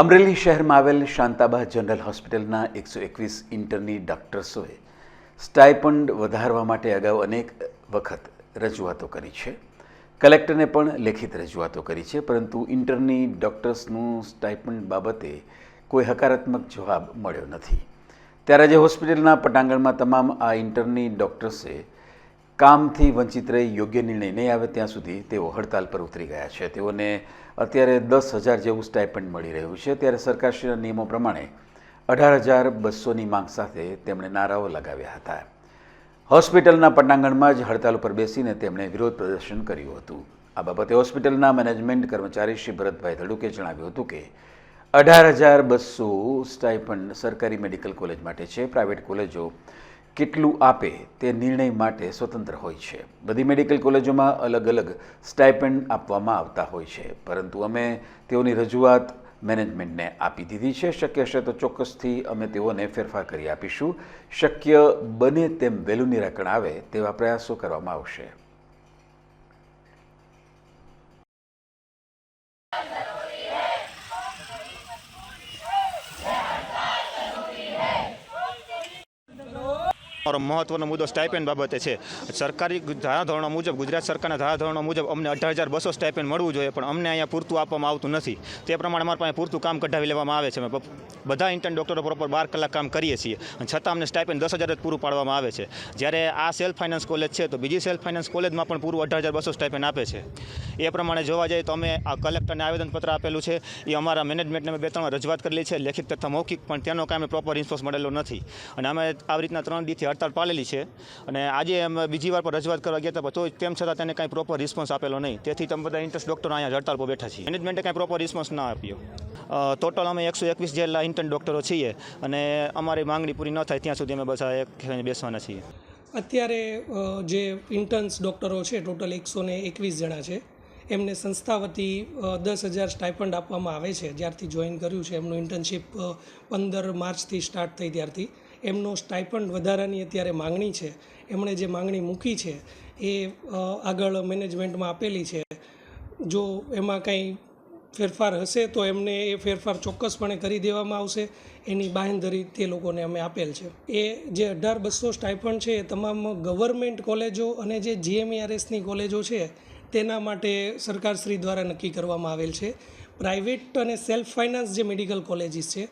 અમરેલી શહેરમાં આવેલ શાંતાબા જનરલ હોસ્પિટલના એકસો એકવીસ ઇન્ટરની ડૉક્ટર્સોએ સ્ટાઇપન્ડ વધારવા માટે અગાઉ અનેક વખત રજૂઆતો કરી છે. કલેક્ટરને પણ લેખિત રજૂઆતો કરી છે, પરંતુ ઇન્ટરની ડૉક્ટર્સનું સ્ટાઇપન્ડ બાબતે કોઈ હકારાત્મક જવાબ મળ્યો નથી. ત્યારે આજે હોસ્પિટલના પટાંગણમાં તમામ આ ઇન્ટરની ડૉક્ટર્સે કામથી વંચિત રહી યોગ્ય નિર્ણય નહીં આવે ત્યાં સુધી તેઓ હડતાલ પર ઉતરી ગયા છે. તેઓને અત્યારે દસ હજાર જેવું સ્ટાઇપન્ડ મળી રહ્યું છે. ત્યારે સરકારશ્રીના નિયમો પ્રમાણે અઢાર હજાર બસોની માંગ સાથે તેમણે નારાઓ લગાવ્યા હતા. હોસ્પિટલના પટાંગણમાં જ હડતાલ ઉપર બેસીને તેમણે વિરોધ પ્રદર્શન કર્યું હતું. આ બાબતે હોસ્પિટલના મેનેજમેન્ટ કર્મચારી શ્રી ભરતભાઈ ધડુકે જણાવ્યું હતું કે અઢાર હજાર બસો સ્ટાઇપન્ડ સરકારી મેડિકલ કોલેજ માટે છે. પ્રાઇવેટ કોલેજો કેટલું આપે તે નિર્ણય માટે સ્વતંત્ર હોય છે. બધી મેડિકલ કોલેજોમાં અલગ અલગ સ્ટાઇપેન્ડ આપવામાં આવતા હોય છે. પરંતુ અમે તેઓની રજૂઆત મેનેજમેન્ટને આપી દીધી છે. શક્ય હશે તો ચોક્કસથી અમે તેઓને ફેરફાર કરી આપીશું. શક્ય બને તેમ વહેલું નિરાકરણ આવે તેવા પ્રયાસો કરવામાં આવશે. મહત્વનો મુદ્દો સ્ટાઇપેન્ડ બાબતે છે. સરકારી ધારાધોરણો મુજબ, ગુજરાત સરકારના ધારાધોરણો મુજબ અમને અઢાર હજાર બસો સ્ટાઇપેન્ડ મળવું જોઈએ, પણ અમને અહીંયા પૂરતું આપવામાં આવતું નથી. તે પ્રમાણે અમારા પાસે પૂરતું કામ કઢાવી લેવામાં આવે છે. અમે બધા ઇન્ટર્ન ડૉક્ટરો પ્રોપર બાર કલાક કામ કરીએ છીએ. અને છતાં અમને સ્ટાઇપેન્ડ દસ હજાર જ પૂરું પાડવામાં આવે છે. જ્યારે આ સેલ્ફ ફાઇનાન્સ કોલેજ છે, તો બીજી સેલ્ફ ફાઇનાન્સ કોલેજમાં પણ પૂરું અઢાર હજાર બસો સ્ટાઇપેન્ડ આપે છે. એ પ્રમાણે જોવા જઈએ તો અમે આ કલેક્ટરને આવેદનપત્ર આપેલું છે. એ અમારા મેનેજમેન્ટને અમે બે ત્રણ રજૂઆત કરેલી છે, લેખિત તથા મૌખિક, પણ તેનો કાંઈ પ્રોપર રિસ્પોન્સ મળેલો નથી. અને અમે આવી રીતના ત્રણ દીથી હડતાળ પાળેલી છે અને આજે અમે બીજી વાર પણ રજૂઆત કરવા ગયા હતા તો તેમ છતાં તેને કાંઈ પ્રોપર રિસ્પોન્સ આપેલો નહીં. તેથી તમે બધા ઇન્ટરેસ્ટ ડૉક્ટરો અહીંયા હડતાળ પર બેઠા છીએ. મેનેજમેન્ટે કાંઈ પ્રોપર રિસ્પોન્સ ના આપ્યો. ટોટલ અમે એકસો એકવીસ જેટલા ઇન્ટર્ન ડૉક્ટરો છીએ અને અમારી માંગણી પૂરી ન થાય ત્યાં સુધી અમે બધા એક બેસવાના છીએ. અત્યારે જે ઇન્ટર્ન્સ ડૉક્ટરો છે ટોટલ એકસો ને એકવીસ જણા છે, એમને સંસ્થા વતી દસ હજાર સ્ટાઇપન્ડ આપવામાં આવે છે, જ્યારથી જોઈન કર્યું છે. એમનું ઇન્ટર્નશીપ પંદર માર્ચથી સ્ટાર્ટ થઈ ત્યારથી. એમનો સ્ટાઇપન્ડ વધારાની અત્યારે માંગણી છે. એમણે જે માંગણી મૂકી છે એ આગળ મેનેજમેન્ટમાં આપેલી છે. જો એમાં કંઈ ફેરફાર હશે તો એમને એ ફેરફાર ચોક્કસપણે કરી દેવામાં આવશે. એની બાહેંધરી તે લોકોને અમે આપેલ છે. એ જે અઢાર બસો સ્ટાઇપન્ડ છે એ તમામ ગવર્મેન્ટ કોલેજો અને જે જીએમઈઆરએસની કોલેજો છે તેના માટે સરકારશ્રી દ્વારા નક્કી કરવામાં આવેલ છે. પ્રાઇવેટ અને સેલ્ફ ફાઇનાન્સ જે મેડિકલ કોલેજીસ છે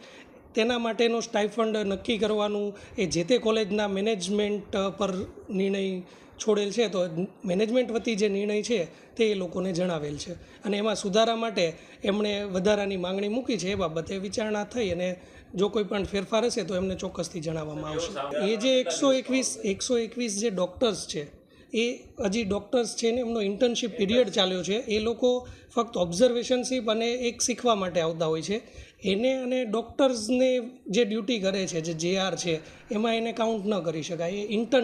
તેના માટેનો સ્ટાઇફંડ નક્કી કરવાનું એ જે તે કોલેજના મેનેજમેન્ટ પર નિર્ણય છોડેલ છે. તો મેનેજમેન્ટ વતી જે નિર્ણય છે તે એ લોકોને જણાવેલ છે. અને એમાં સુધારા માટે એમણે વધારાની માંગણી મૂકી છે. એ બાબતે વિચારણા થઈ અને જો કોઈ પણ ફેરફાર હશે તો એમને ચોક્કસથી જણાવવામાં આવશે. એ જે એકસો એકવીસ એકસો એકવીસ જે ડૉક્ટર્સ છે એ હજી ડૉક્ટર્સ છે ને એમનો ઇન્ટર્નશીપ પીરિયડ ચાલ્યો છે. એ લોકો ફક્ત ઓબ્ઝર્વેશનશીપ અને એક શીખવા માટે આવતા હોય છે. એને અને ડૉક્ટર્સને જે ડ્યુટી કરે છે, જે જે આર છે, એમાં એને કાઉન્ટ ન કરી શકાય. એ ઇન્ટર્ન